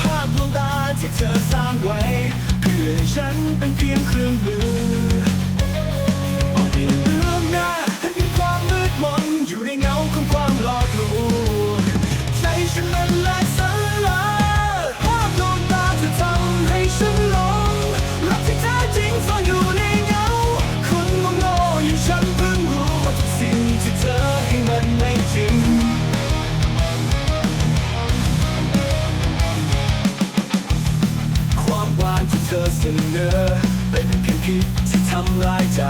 ภาพลวงตาที่เธอสร้างไว้ เพื่อฉันเป็นเพียงเครื่องมือ เนอเป็นเพียงคิดที่ทำลายใจ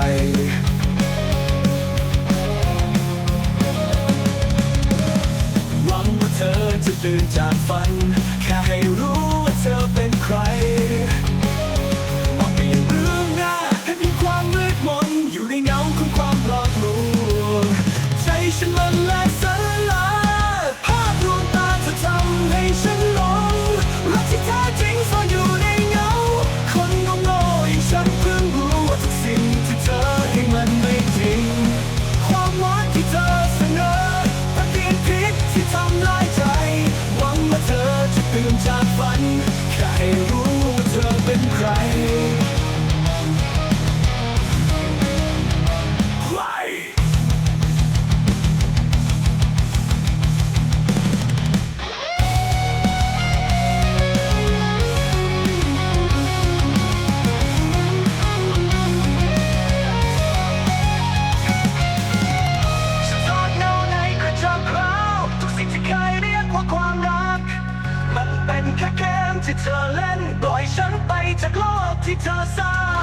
หวังว่าเธอจะตื่นจากฝัน แค่ให้รู้ว่าเธอเป็นใครมองมีเรื่องหน้าให้มีความมืดมนอยู่ในเงาของความหลอกลวงใจฉันละลาย จากฝันใครรู้ sa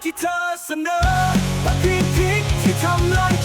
think it's us enough? I think, think you come like.